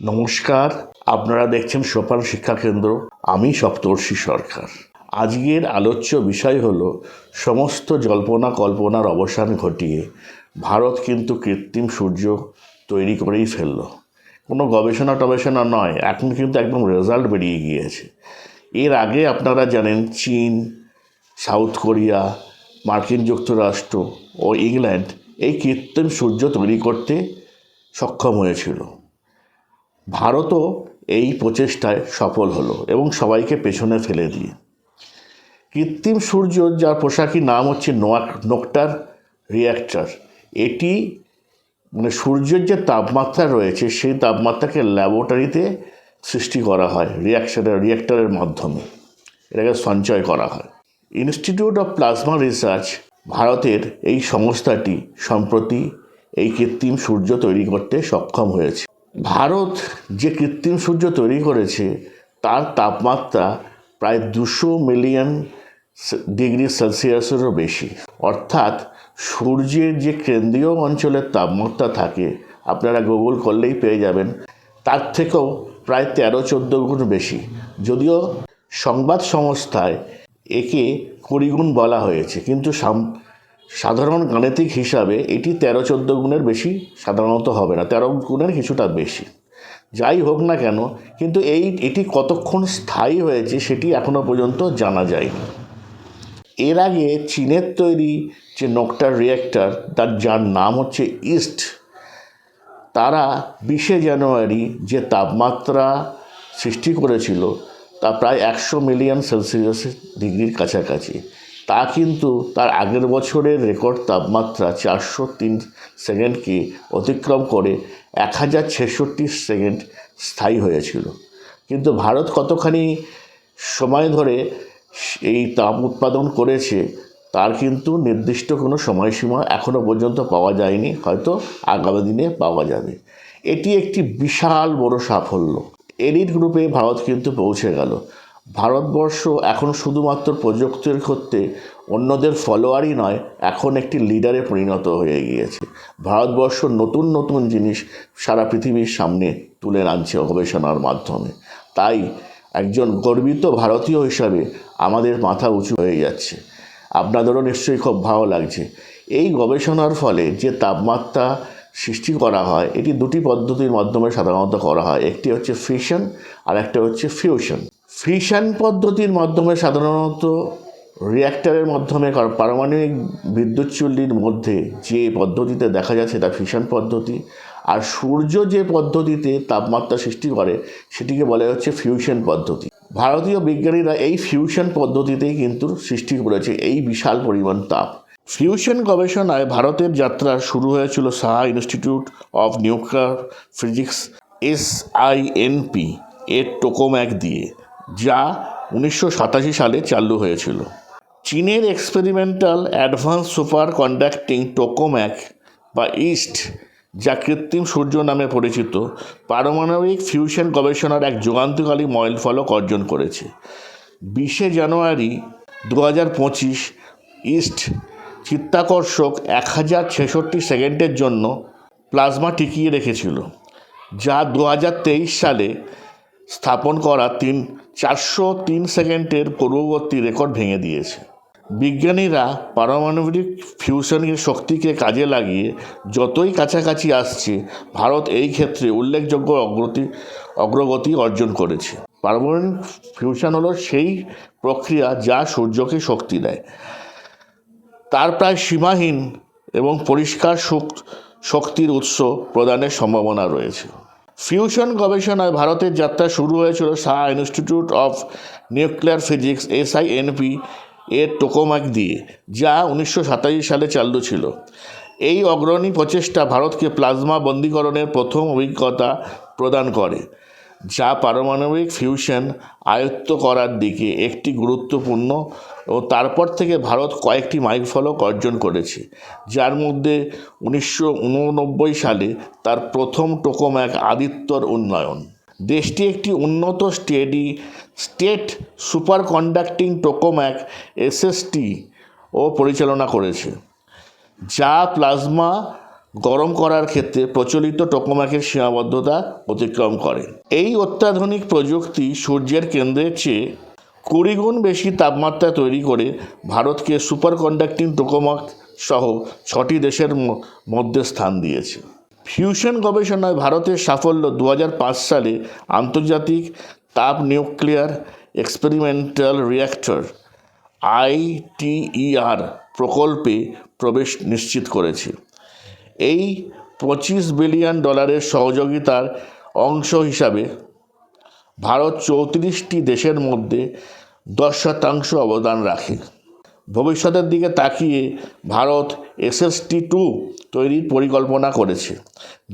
নমস্কার, আপনারা দেখছেন সোপান শিক্ষা কেন্দ্র, আমি সপ্তর্ষি সরকার। আজকের আলোচ্য বিষয় হলো, সমস্ত জল্পনা কল্পনার অবসান ঘটিয়ে ভারত কিন্তু কৃত্রিম সূর্য তৈরি করেই ফেলল। কোনো গবেষণা টবেষণা নয়, এখন কিন্তু একদম রেজাল্ট বেরিয়ে গিয়েছে। এর আগে আপনারা জানেন চীন, সাউথ কোরিয়া, মার্কিন যুক্তরাষ্ট্র ও ইংল্যান্ড এই কৃত্রিম সূর্য তৈরি করতে সক্ষম হয়েছিল। ভারতও এই প্রচেষ্টায় সফল হলো এবং সবাইকে পেছনে ফেলে দিয়ে। কৃত্রিম সূর্য, যার পোশাকি নাম হচ্ছে নোয়াক, নোকটার রিয়াক্টার এটি মানে সূর্যের যে তাপমাত্রা রয়েছে, সেই তাপমাত্রাকে ল্যাবরেটরিতে সৃষ্টি করা হয় রিয়াকশনের রিয়াক্টারের মাধ্যমে। এটাকে সঞ্চয় করা হয়। ইনস্টিটিউট অফ প্লাজমা রিসার্চ ভারতের এই সংস্থাটি সম্প্রতি এই কৃত্রিম সূর্য তৈরি করতে সক্ষম হয়েছে। ভারত যে কৃত্রিম সূর্য তৈরি করেছে, তার তাপমাত্রা প্রায় দুশো মিলিয়ন ডিগ্রি সেলসিয়াসেরও বেশি। অর্থাৎ সূর্যের যে কেন্দ্রীয় অঞ্চলের তাপমাত্রা থাকে, আপনারা গুগল করলেই পেয়ে যাবেন, তার থেকেও প্রায় তেরো চোদ্দ গুণ বেশি। যদিও সংবাদ সংস্থায় একে কুড়ি গুণ বলা হয়েছে, কিন্তু সাধারণ গাণিতিক হিসাবে এটি তেরো চোদ্দ গুণের বেশি সাধারণত হবে না, তেরো গুণের কিছুটা বেশি। যাই হোক না কেন, কিন্তু এই, এটি কতক্ষণ স্থায়ী হয়েছে সেটি এখনও পর্যন্ত জানা যায়নি। এর আগে চীনের তৈরি যে নকটার রিয়েক্টর তার যার নাম হচ্ছে ইস্ট, তারা বিশে জানুয়ারি যে তাপমাত্রা সৃষ্টি করেছিল, তা প্রায় একশো মিলিয়ন সেলসিয়াস ডিগ্রির কাছাকাছি। তা কিন্তু তার আগের বছরের রেকর্ড তাপমাত্রা চারশো তিন সেকেন্ডকে অতিক্রম করে এক হাজার ছেষট্টি সেকেন্ড স্থায়ী হয়েছিল। কিন্তু ভারত কতখানি সময় ধরে এই তাপ উৎপাদন করেছে তার কিন্তু নির্দিষ্ট কোনো সময়সীমা এখনও পর্যন্ত পাওয়া যায়নি, হয়তো আগামী দিনে পাওয়া যাবে। এটি একটি বিশাল বড় সাফল্য। এলিট গ্রুপে ভারত কিন্তু পৌঁছে গেল। ভারতবর্ষ এখন শুধুমাত্র প্রযুক্তির ক্ষেত্রে অন্যদের ফলোয়ারই নয়, এখন একটি লিডারে পরিণত হয়ে গিয়েছে। ভারতবর্ষ নতুন নতুন জিনিস সারা পৃথিবীর সামনে তুলে আনছে গবেষণার মাধ্যমে। তাই একজন গর্বিত ভারতীয় হিসাবে আমাদের মাথা উঁচু হয়ে যাচ্ছে। আপনাদেরও নিশ্চয়ই খুব ভালো লাগছে। এই গবেষণার ফলে যে তাপমাত্রা সৃষ্টি করা হয়, এটি দুটি পদ্ধতির মাধ্যমে সাধারণত করা হয়। একটি হচ্ছে ফিশন আর একটা হচ্ছে ফিউশন ফিশন পদ্ধতির মাধ্যমে সাধারণত রিয়াক্টারের মাধ্যমে পারমাণবিক বিদ্যুৎ চুল্লির মধ্যে যে পদ্ধতিতে দেখা যাচ্ছে তা ফিশন পদ্ধতি, আর সূর্য যে পদ্ধতিতে তাপমাত্রা সৃষ্টি করে সেটিকে বলা হচ্ছে ফিউশন পদ্ধতি। ভারতীয় বিজ্ঞানীরা এই ফিউশন পদ্ধতিতেই কিন্তু সৃষ্টি করেছে এই বিশাল পরিমাণ তাপ। ফিউশন গবেষণায় ভারতের যাত্রা শুরু হয়েছিল Saha institute of nuclear physics S I N P এর টোকোম্যাক দিয়ে। যা উনিশশো সাতাশি সালে চালু হয়েছিল। চীনের experimental advance super conducting tokamak বা ইস্ট যা কৃত্রিম সূর্য নামে পরিচিত, পারমাণবিক ফিউশন গবেষণার এক যুগান্তকালী ময়েল ফলক অর্জন করেছে। বিশে জানুয়ারি দু হাজার পঁচিশ ইস্ট চিত্তাকর্ষক এক হাজার ছেষট্টি সেকেন্ডের জন্য প্লাজমা টিকিয়ে রেখেছিল, যা দু হাজার তেইশ সালে স্থাপন করা তিন, চারশো তিন সেকেন্ডের পূর্ববর্তী রেকর্ড ভেঙে দিয়েছে। বিজ্ঞানীরা পারমাণবিক ফিউশনের শক্তিকে কাজে লাগিয়ে যতই কাছাকাছি আসছে, ভারত এই ক্ষেত্রে উল্লেখযোগ্য অগ্রতি, অগ্রগতি অর্জন করেছে। পারমাণবিক ফিউশন হলো সেই প্রক্রিয়া যা সূর্যকে শক্তি দেয়। তার প্রায় সীমাহীন এবং পরিষ্কার শক- শক্তির উৎস প্রদানের সম্ভাবনা রয়েছে। ফিউশন গবেষণায় ভারতের যাত্রা শুরু হয়েছিল Saha institute of nuclear physics SINP এর টোকোমাক দিয়ে, যা উনিশশো সাতাশি সালে চালু ছিল। এই অগ্রণী প্রচেষ্টা ভারতকে প্লাজমা বন্দীকরণের প্রথম অভিজ্ঞতা প্রদান করে। যা পারমাণবিক ফিউশন আয়ত্ত করার দিকে একটি গুরুত্বপূর্ণ ও তারপর থেকে ভারত কয়েকটি মাইলফলক অর্জন করেছে। যার মধ্যে উনিশশো উননব্বই সালে তার প্রথম টোকোম্যাক আদিত্যর উন্নয়ন। দেশটি একটি উন্নত steady, state super conducting tokamak SST ও পরিচালনা করেছে। যা প্লাজমা গরম করার ক্ষেত্রে প্রচলিত টোকোম্যাকের সীমাবদ্ধতা অতিক্রম করে। এই অত্যাধুনিক প্রযুক্তি সূর্যের কেন্দ্রের চেয়ে কুড়ি গুণ বেশি তাপমাত্রা তৈরি করে ভারতকে সুপার কন্ডাক্টিং টোকোমাক সহ ছটি দেশের মধ্যে স্থান দিয়েছে। ফিউশন গবেষণায় ভারতের সাফল্য দু হাজার পাঁচ সালে আন্তর্জাতিক তাপ নিউক্লিয়ার এক্সপেরিমেন্টাল রিয়্যাক্টর আইটিইআর প্রকল্পে প্রবেশ নিশ্চিত করেছে। এই পঁচিশ বিলিয়ন ডলারের সহযোগিতার অংশ হিসাবে ভারত চৌত্রিশটি দেশের মধ্যে দশ শতাংশ অবদান রাখে। ভবিষ্যতের দিকে তাকিয়ে ভারত এসএসটি টু তৈরির পরিকল্পনা করেছে,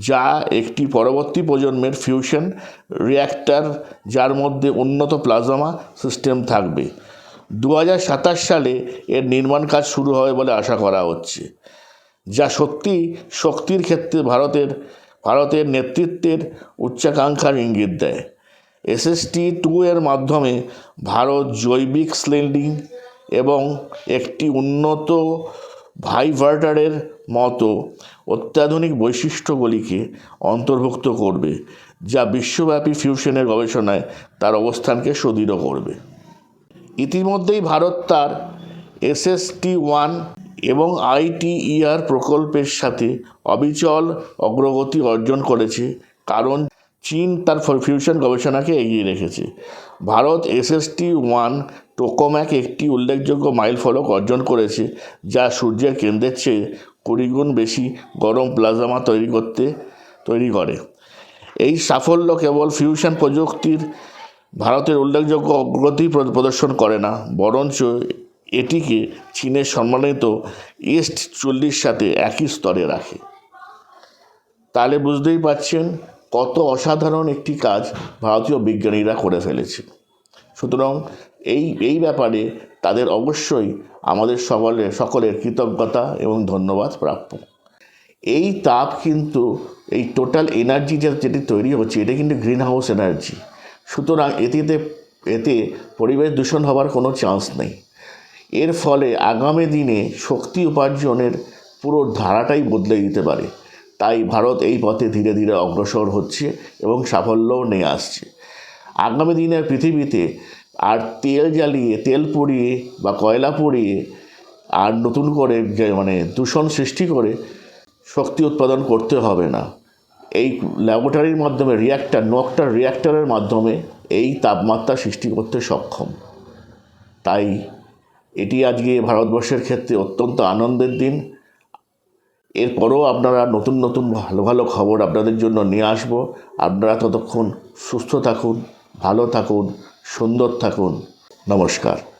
যা একটি পরবর্তী প্রজন্মের ফিউশন রিয়্যাক্টর যার মধ্যে উন্নত প্লাজমা সিস্টেম থাকবে। দু হাজার সাতাশ সালে এর নির্মাণ কাজ শুরু হবে বলে আশা করা হচ্ছে। যা সত্যি শক্তির ক্ষেত্রে ভারতের ভারতের নেতৃত্বের উচ্চাকাঙ্ক্ষার ইঙ্গিত দেয়। এসএসটি টু এর মাধ্যমে ভারত জৈবিক স্লেন্ডিং এবং একটি উন্নত ভাইভার্টারের মতো অত্যাধুনিক বৈশিষ্ট্যগুলিকে অন্তর্ভুক্ত করবে, যা বিশ্বব্যাপী ফিউশনের গবেষণায় তার অবস্থানকে সুদৃঢ় করবে। ইতিমধ্যেই ভারত তার এসএসটি ওয়ান এবং আইটিইআর প্রকল্পের সাথে অবিচল অগ্রগতি অর্জন করেছে, কারণ চীন তার ফিউশন গবেষণাকে এগিয়ে রেখেছে। ভারত এসএসটি ওয়ান টোকোম্যাক একটি উল্লেখযোগ্য মাইল ফলক অর্জন করেছে, যা সূর্যের কেন্দ্রের চেয়ে কুড়ি গুণ বেশি গরম প্লাজমা তৈরি করতে, তৈরি করে। এই সাফল্য কেবল ফিউশন প্রযুক্তির ভারতের উল্লেখযোগ্য অগ্রগতি প্র- প্রদর্শন করে না, বরঞ্চ এটিকে চীনের সম্মানিত ইস্ট চল্লিশ সাথে একই স্তরে রাখে। তাহলে বুঝতেই পারছেন কত অসাধারণ একটি কাজ ভারতীয় বিজ্ঞানীরা করে ফেলেছে। সুতরাং এই এই ব্যাপারে তাদের অবশ্যই আমাদের সকলের সকলের কৃতজ্ঞতা এবং ধন্যবাদ প্রাপ্য। এই তাপ কিন্তু, এই টোটাল এনার্জি যেটি তৈরি হচ্ছে, এটা কিন্তু গ্রিন হাউস এনার্জি সুতরাং এটিতে, এতে পরিবেশ দূষণ হওয়ার কোনো চান্স নেই। এর ফলে আগামী দিনে শক্তি উপার্জনের পুরো ধারাটাই বদলে দিতে পারে। তাই ভারত এই পথে ধীরে ধীরে অগ্রসর হচ্ছে এবং সাফল্যও নিয়ে আসছে। আগামী দিনের পৃথিবীতে আর তেল জ্বালিয়ে, তেল পুড়িয়ে বা কয়লা পুড়িয়ে আর নতুন করে মানে দূষণ সৃষ্টি করে শক্তি উৎপাদন করতে হবে না। এই ল্যাবরেটরির মাধ্যমে রিয়াক্টার নোকটার রিয়াক্টারের মাধ্যমে এই তাপমাত্রা সৃষ্টি করতে সক্ষম। তাই এটি আজকে ভারতবর্ষের ক্ষেত্রে অত্যন্ত আনন্দের দিন। এরপরও আপনারা নতুন নতুন ভালো ভালো খবর আপনাদের জন্য নিয়ে আসব। আপনারা ততক্ষণ সুস্থ থাকুন, ভালো থাকুন, সুন্দর থাকুন। নমস্কার।